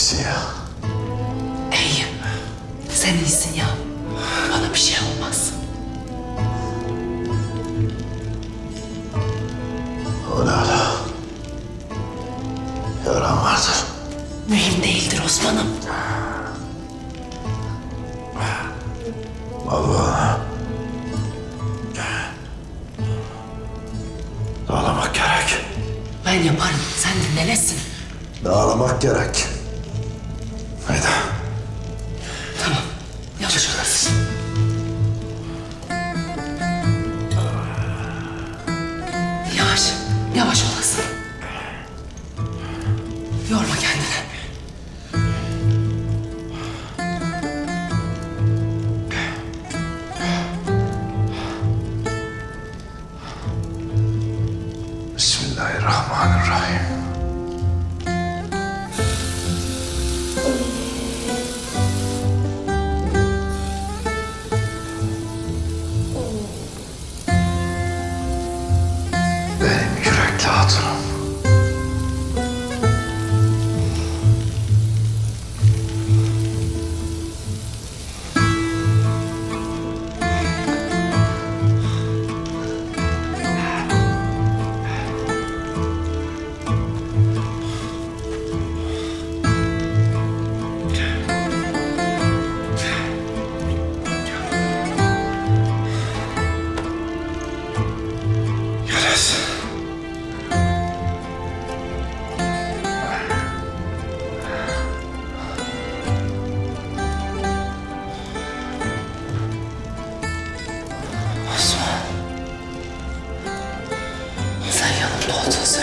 ya? İyiyim. Sen iyisin ya. Bana bir şey olmaz. Öyle öyle. Yaran vardır. Mühim değildir Osman'ım. Vallahi. Dağlamak gerek. Ben yaparım. Sen dinlenesin. Dağlamak gerek.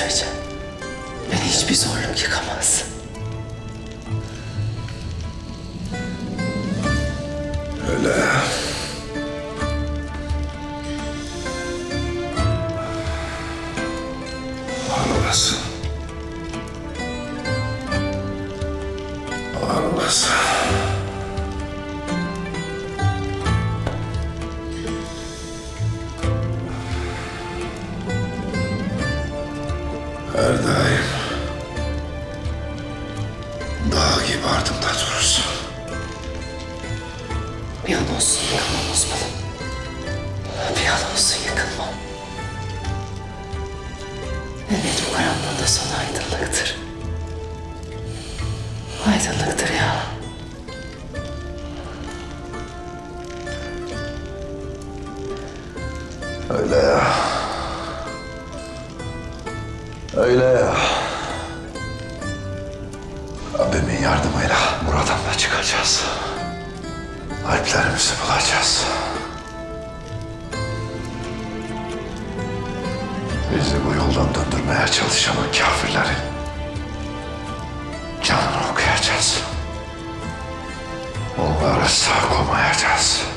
Sürece beni hiçbir zorluk yıkamaz. Öyle. Var Her daim dağ gibi ardımda durursun. Bir an olsun yıkılmam Osman'ım. Bir an olsun yıkılmam. Evet bu karanlığın da sonu aydınlıktır. Aydınlıktır ya. Öyle ya. Öyle ya. Rabbimin yardımıyla buradan da çıkacağız. Alplerimizi bulacağız. Bizi bu yoldan döndürmeye çalışan kafirleri canını okuyacağız. Onları sağ koymayacağız.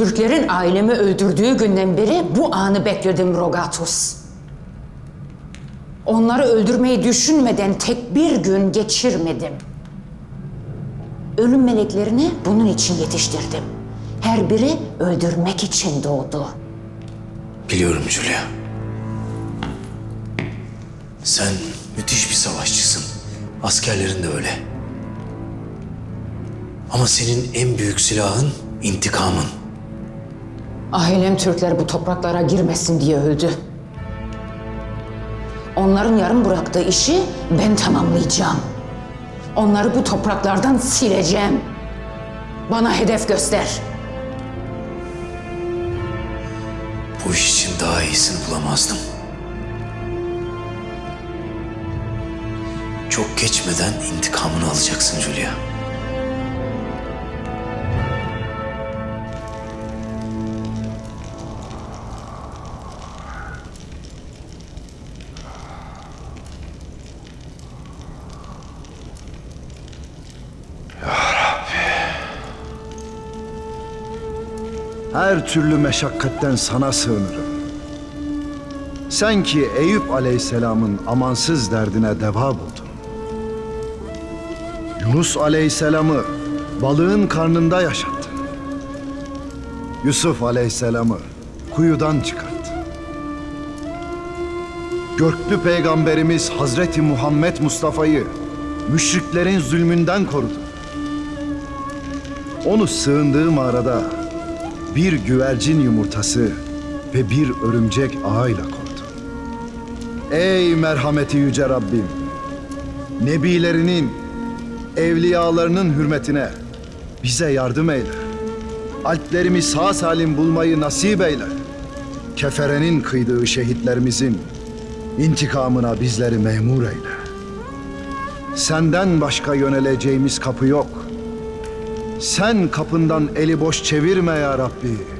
Türklerin ailemi öldürdüğü günden beri bu anı bekledim Rogatus. Onları öldürmeyi düşünmeden tek bir gün geçirmedim. Ölüm meleklerini bunun için yetiştirdim. Her biri öldürmek için doğdu. Biliyorum Julia. Sen müthiş bir savaşçısın. Askerlerin de öyle. Ama senin en büyük silahın intikamın. Ailem Türkler bu topraklara girmesin diye öldü. Onların yarım bıraktığı işi ben tamamlayacağım. Onları bu topraklardan sileceğim. Bana hedef göster. Bu iş için daha iyisini bulamazdım. Çok geçmeden intikamını alacaksın Julia. Her türlü meşakkatten sana sığınırım. Sen ki Eyüp Aleyhisselam'ın amansız derdine deva buldun. Yunus Aleyhisselam'ı balığın karnında yaşattı. Yusuf Aleyhisselam'ı kuyudan çıkarttı. Göklü Peygamberimiz Hazreti Muhammed Mustafa'yı müşriklerin zulmünden korudu. Onu sığındığı mağarada bir güvercin yumurtası ve bir örümcek ağıyla korudu. Ey merhameti yüce Rabbim! Nebilerinin, evliyalarının hürmetine bize yardım eyle. Alplerimi sağ salim bulmayı nasip eyle. Keferenin kıydığı şehitlerimizin intikamına bizleri memur eyle. Senden başka yöneleceğimiz kapı yok. Sen kapından eli boş çevirme ya Rabbi.